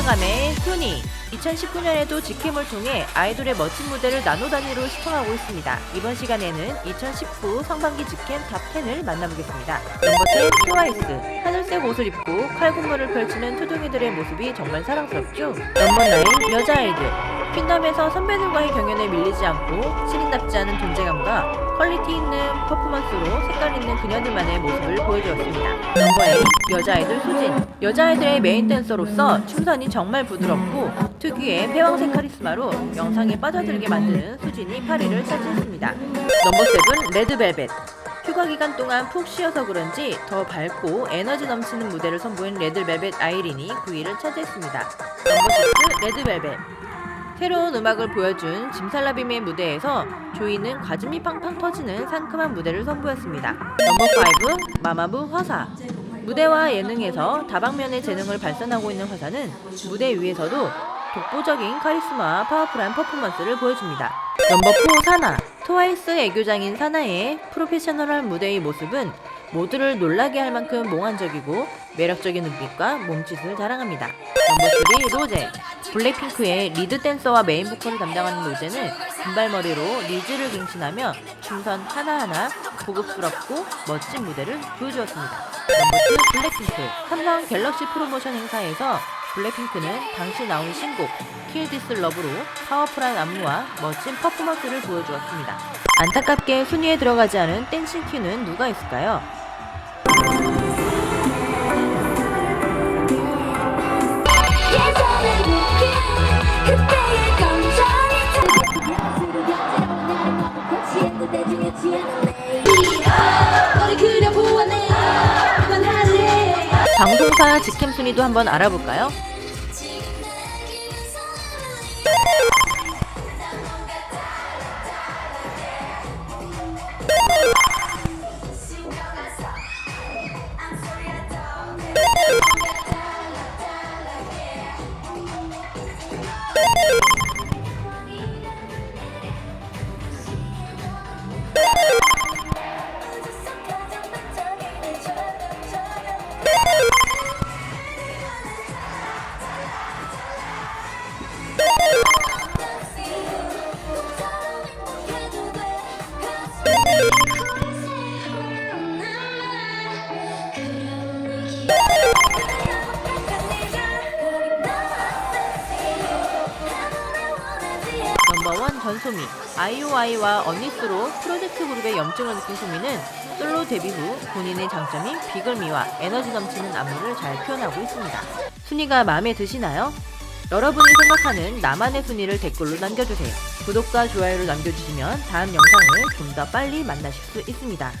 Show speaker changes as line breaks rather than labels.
사감의 순위 2019년에도 직캠을 통해 아이돌의 멋진 무대를 나노 단위로 시청하고 있습니다. 이번 시간에는 2019 상반기 직캠 탑10을 만나보겠습니다. 넘버 10 트와이스 하늘색 옷을 입고 칼군무를 펼치는 투둥이들의 모습이 정말 사랑스럽죠? 넘버 9 여자 아이들 퀸덤에서 선배들과의 경연에 밀리지 않고 신인답지 않은 존재감과 퀄리티 있는 퍼포먼스로 색깔 있는 그녀들만의 모습을 보여주었습니다. 넘버 8 여자아이들 수진 여자아이들의 메인 댄서로서 춤선이 정말 부드럽고 특유의 패왕색 카리스마로 영상에 빠져들게 만드는 수진이 8위를 차지했습니다. 넘버 7 레드벨벳 휴가 기간 동안 푹 쉬어서 그런지 더 밝고 에너지 넘치는 무대를 선보인 레드벨벳 아이린이 9위를 차지했습니다. 넘버 6 레드벨벳 새로운 음악을 보여준 짐살라빔의 무대에서 조이는 가슴이 팡팡 터지는 상큼한 무대를 선보였습니다. 넘버 5 마마부 화사 무대와 예능에서 다방면의 재능을 발산하고 있는 화사는 무대 위에서도 독보적인 카리스마와 파워풀한 퍼포먼스를 보여줍니다. 넘버 4 사나 트와이스 애교장인 사나의 프로페셔널한 무대의 모습은 모두를 놀라게 할 만큼 몽환적이고 매력적인 눈빛과 몸짓을 자랑합니다. 넘버 3 로제 블랙핑크의 리드 댄서와 메인 보컬을 담당하는 로제는 금발머리로 리즈를 갱신하며 춤선 하나하나 고급스럽고 멋진 무대를 보여주었습니다. 넘버 2 블랙핑크 삼성 갤럭시 프로모션 행사에서 블랙핑크는 당시 나온 신곡 킬 디스 러브로 파워풀한 안무와 멋진 퍼포먼스를 보여주었습니다. 안타깝게 순위에 들어가지 않은 댄싱 큐는 누가 있을까요? 방송사 직캠 순위도 한번 알아볼까요? 버원 전소미 아이오아이와 언니스로 프로젝트 그룹의 염증을 느낀 소미는 솔로 데뷔 후 본인의 장점인 비글미와 에너지 넘치는 안무를 잘 표현하고 있습니다. 순위가 마음에 드시나요? 여러분이 생각하는 나만의 순위를 댓글로 남겨주세요. 구독과 좋아요를 남겨주시면 다음 영상을 좀 더 빨리 만나실 수 있습니다.